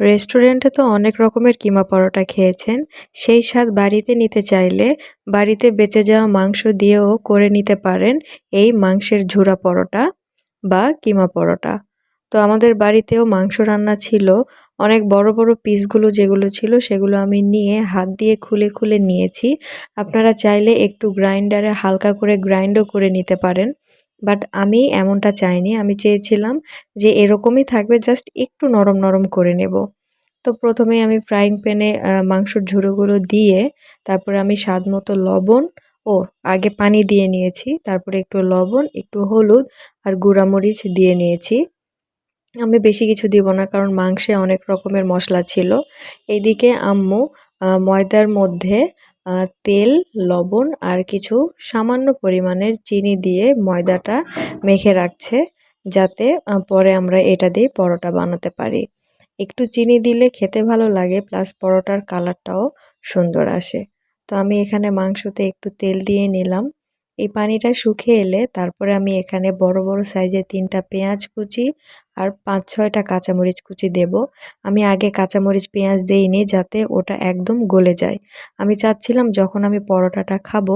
রেস্টুরেন্টে তো অনেক রকমের কিমা পরোটা খেয়েছেন। সেই স্বাদ বাড়িতে নিতে চাইলে বাড়িতে বেঁচে যাওয়া মাংস দিয়েও করে নিতে পারেন এই মাংসের ঝুরা পরোটা বা কিমা পরোটা। তো আমাদের বাড়িতেও মাংস রান্না ছিল। অনেক বড় বড় পিসগুলো যেগুলো ছিল সেগুলো আমি নিয়ে হাত দিয়ে খুলে খুলে নিয়েছি। আপনারা চাইলে একটু গ্রাইন্ডারে হালকা করে গ্রাইন্ডও করে নিতে পারেন। বাট আমি এমনটা চাইনি। আমি চেয়েছিলাম যে এরকমই থাকবে, জাস্ট একটু নরম নরম করে নেব। তো প্রথমে আমি ফ্রাইং প্যানে মাংসর ঝুড়োগুলো দিয়ে তারপরে আমি স্বাদ মতো লবণ ও আগে পানি দিয়ে নিয়েছি, তারপরে একটু লবণ, একটু হলুদ আর গুঁড়ামরিচ দিয়ে নিয়েছি। আমি বেশি কিছু দিব না কারণ মাংসে অনেক রকমের মশলা ছিল। এইদিকে আম্মু ময়দার মধ্যে তেল, লবণ আর কিছু সামান্য পরিমাণের চিনি দিয়ে ময়দাটা মেখে রাখছে যাতে পরে আমরা এটা দিয়ে পরোটা বানাতে পারি। একটু চিনি দিলে খেতে ভালো লাগে, প্লাস পরোটার কালারটাও সুন্দর আসে। তো আমি এখানে মাংসতে একটু তেল দিয়ে নিলাম। এই পানিটা শুকিয়ে এলে তারপরে আমি এখানে বড় বড় সাইজের তিনটা পেঁয়াজ কুচি আর পাঁচ, ছয়টা কাঁচামরিচ কুচি দেব। আমি আগে কাঁচামরিচ, পেঁয়াজ দেইনি যাতে ওটা একদম গলে যায়। আমি চাচ্ছিলাম যখন আমি পরোটাটা খাব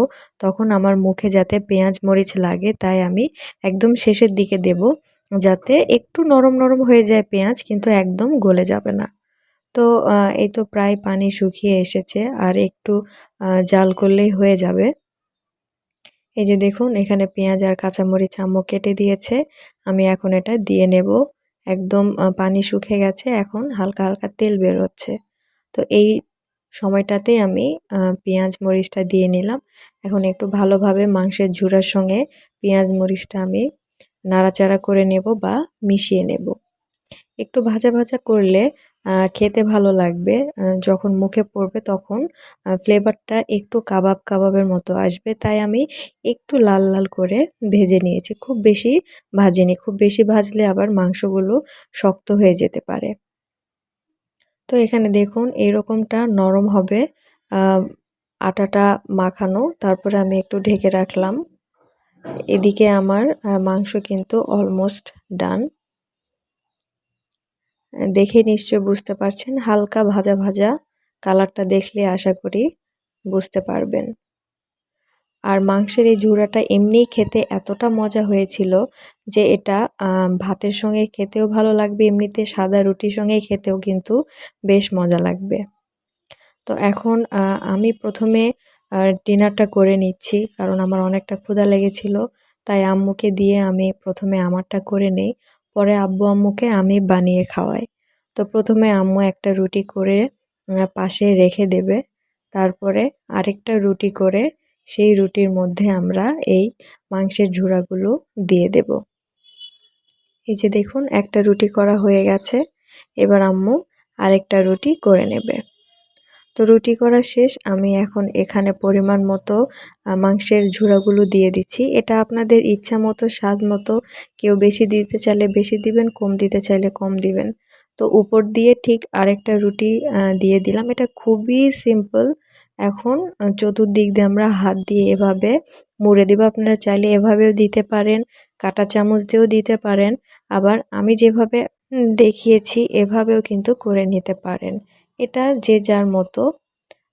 তখন আমার মুখে যাতে পেঁয়াজ মরিচ লাগে তাই আমি একদম শেষের দিকে দেব যাতে একটু নরম নরম হয়ে যায় পেঁয়াজ কিন্তু একদম গলে যাবে না। তো এই তো প্রায় পানি শুকিয়ে এসেছে আর একটু জাল করলেই হয়ে যাবে। এই যে দেখুন, এখানে পেঁয়াজ আর কাঁচামরিচ আম্মু কেটে দিয়েছে। আমি এখন এটা দিয়ে নেব। একদম পানি শুকিয়ে গেছে, এখন হালকা হালকা তেল বেরোচ্ছে। তো এই সময়টাতে আমি পেঁয়াজ মরিচটা দিয়ে নিলাম। এখন একটু ভালোভাবে মাংসের ঝুড়ার সঙ্গে পেঁয়াজ মরিচটা আমি নাড়াচাড়া করে নেব বা মিশিয়ে নেব। একটু ভাজা ভাজা করলে খেতে ভালো লাগবে। যখন মুখে পড়বে তখন ফ্লেভারটা একটু কাবাব কাবাবের মতো আসবে। তাই আমি একটু লাল লাল করে ভেজে নিয়েছি। খুব বেশি ভাজিনি। খুব বেশি ভাজলে আবার মাংসগুলো শক্ত হয়ে যেতে পারে। তো এখানে দেখুন, এরকমটা নরম হবে। আটাটা মাখানো। তারপরে আমি একটু ঢেকে রাখলাম। এদিকে আমার মাংস কিন্তু অলমোস্ট ডান দেখে নিশ্চয় বুঝতে পারছেন, হালকা ভাজা ভাজা কালারটা দেখলে আশা করি বুঝতে পারবেন। আর মাংসের এই ঝুড়াটা এমনি খেতে এতটা মজা হয়েছিল যে এটা ভাতের সঙ্গে খেতেও ভালো লাগবে, এমনিতে সাদা রুটির সঙ্গে খেতেও কিন্তু বেশ মজা লাগবে। তো এখন আমি প্রথমে ডিনারটা করে নিচ্ছি কারণ আমার অনেকটা ক্ষুধা লেগেছিল, তাই আম্মুকে দিয়ে আমি প্রথমে আমারটা করে নেই। পরে আব্বু আম্মুকে আমি বানিয়ে খাওয়াই। তো প্রথমে আম্মু একটা রুটি করে পাশে রেখে দেবে। তারপরে আরেকটা রুটি করে সেই রুটির মধ্যে আমরা এই মাংসের ঝুড়াগুলো দিয়ে দেব। এই যে দেখুন, একটা রুটি করা হয়ে গেছে। এবার আম্মু আরেকটা রুটি করে নেবে। তো রুটি করা শেষ। আমি এখন এখানে পরিমাণ মতো মাংসের ঝুড়াগুলো দিয়ে দিচ্ছি। এটা আপনাদের ইচ্ছা মতো, স্বাদ মতো, কেউ বেশি দিতে চাইলে বেশি দিবেন, কম দিতে চাইলে কম দিবেন। তো উপর দিয়ে ঠিক আরেকটা রুটি দিয়ে দিলাম। এটা খুবই সিম্পল। এখন চতুর্দিক দিয়ে আমরা হাত দিয়ে এভাবে মুড়ে দেবো। আপনারা চাইলে এভাবেও দিতে পারেন, কাটা চামচ দিয়েও দিতে পারেন। আবার আমি যেভাবে দেখিয়েছি, এভাবেও কিন্তু করে নিতে পারেন। এটা যে যার মতো।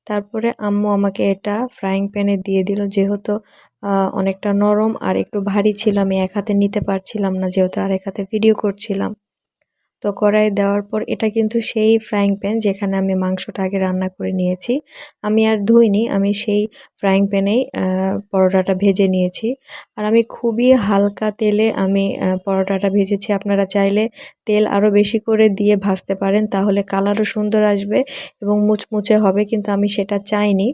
তারপরে আম্মু আমাকে এটা ফ্রাইং প্যানে দিয়ে দিল। যেহেতু অনেকটা নরম আর একটু ভারী ছিল, আমি এক হাতে নিতে পারছিলাম না, যেহেতু আর এক হাতে ভিডিও করছিলাম। তো কড়াই দেওয়ার পর এটা কিন্তু সেই ফ্রাইং প্যান যেখানে আমি মাংসটা আগে রান্না করে নিয়েছি। আমি আর ধুইনি, আমি সেই ফ্রাইং প্যানেই পরোটাটা ভেজে নিয়েছি। আর আমি খুবই হালকা তেলে আমি পরোটাটা ভেজেছি। আপনারা চাইলে তেল আরও বেশি করে দিয়ে ভাজতে পারেন, তাহলে কালারও সুন্দর আসবে এবং মুচমুচে হবে, কিন্তু আমি সেটা চাইনি।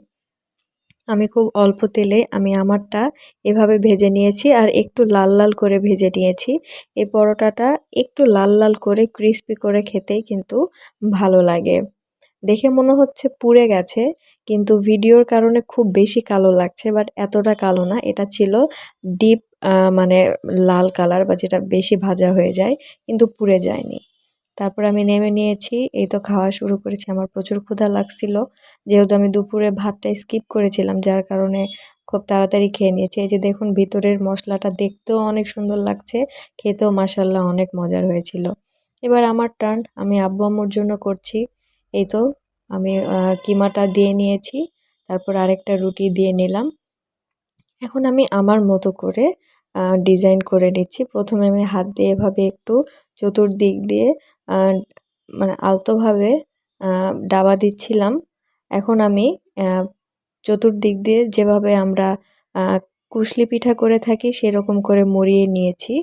আমি খুব অল্প তেলে আমি আমারটা এভাবে ভেজে নিয়েছি আর একটু লাল লাল করে ভেজে নিয়েছি। এই পরোটাটা একটু লাল লাল করে ক্রিস্পি করে খেতেই কিন্তু ভালো লাগে। দেখে মনে হচ্ছে পুড়ে গেছে, কিন্তু ভিডিওর কারণে খুব বেশি কালো লাগছে বাট এতটা কালো না। এটা ছিল ডিপ মানে লাল কালার বা যেটা বেশি ভাজা হয়ে যায়, কিন্তু পুড়ে যায়নি। তারপর আমি নেমে নিয়েছি। এই তো খাওয়া শুরু করেছি। আমার প্রচুর ক্ষুধা লাগছিল। যেহেতু আমি দুপুরে ভাতটা স্কিপ করেছিলাম, যার কারণে খুব তাড়াতাড়ি খেয়ে নিয়েছি। এই যে দেখুন, ভিতরের মশলাটা দেখতেও অনেক সুন্দর লাগছে। খেতেও মাসাল্লাহ অনেক মজার হয়েছিল। এবার আমার টার্ন আমি আব্বু আম্মুর জন্য করছি। এই তো আমি কিমাটা দিয়ে নিয়েছি। তারপর আরেকটা রুটি দিয়ে নিলাম। এখন আমি আমার মতো করে ডিজাইন করে নিচ্ছি। প্রথমে আমি হাত দিয়ে এভাবে একটু চতুর্দিক দিয়ে মানে আলতোভাবে ডাবা দিচ্ছিলাম। এখন আমি চতুর্দিক দিয়ে যেভাবে আমরা কুশলি পিঠা করে থাকি সেরকম করে মরিয়ে নিয়েছি।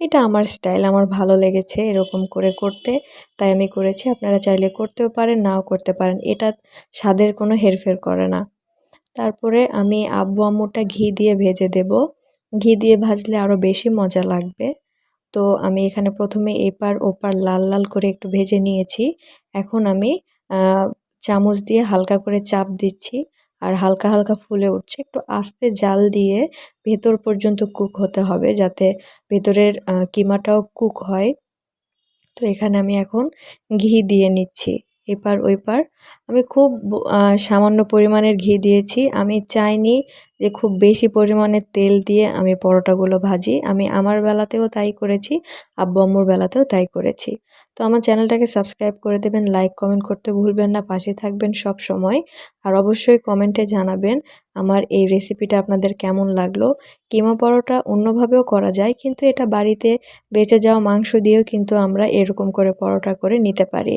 এটা আমার স্টাইল, আমার ভালো লেগেছে এরকম করে করতে। তাই আমি করেছি। আপনারা চাইলে করতেও পারেন, নাও করতে পারেন। এটা স্বাদের কোনো হেরফের করে না। তারপরে আমি আব্বু আম্মুরটা ঘি দিয়ে ভেজে দেব। ঘি দিয়ে ভাজলে আরও বেশি মজা লাগবে। তো আমি এখানে প্রথমে এপার, ওপার লাল লাল করে একটু ভেজে নিয়েছি। এখন আমি চামচ দিয়ে হালকা করে চাপ দিচ্ছি আর হালকা হালকা ফুলে উঠছে। একটু আস্তে জাল দিয়ে ভেতর পর্যন্ত কুক হতে হবে যাতে ভেতরের কিমাটাও কুক হয়। তো এখানে আমি এখন ঘি দিয়ে নিচ্ছি। এপার ওইপার। আমি খুব সামান্য পরিমাণের ঘি দিয়েছি। আমি চাইনি যে খুব বেশি পরিমাণে তেল দিয়ে আমি পরোটাগুলো ভাজি। আমি আমার বেলাতেও তাই করেছি, আব্বু আম্মুর বেলাতেও তাই করেছি। তো আমার চ্যানেলটাকে সাবস্ক্রাইব করে দেবেন, লাইক, কমেন্ট করতে ভুলবেন না। পাশে থাকবেন সব সময়। আর অবশ্যই কমেন্টে জানাবেন আমার এই রেসিপিটা আপনাদের কেমন লাগল। কিমা পরোটা অন্যভাবেও করা যায়, কিন্তু এটা বাড়িতে বেঁচে যাওয়া মাংস দিয়েও কিন্তু আমরা এরকম করে পরোটা করে নিতে পারি।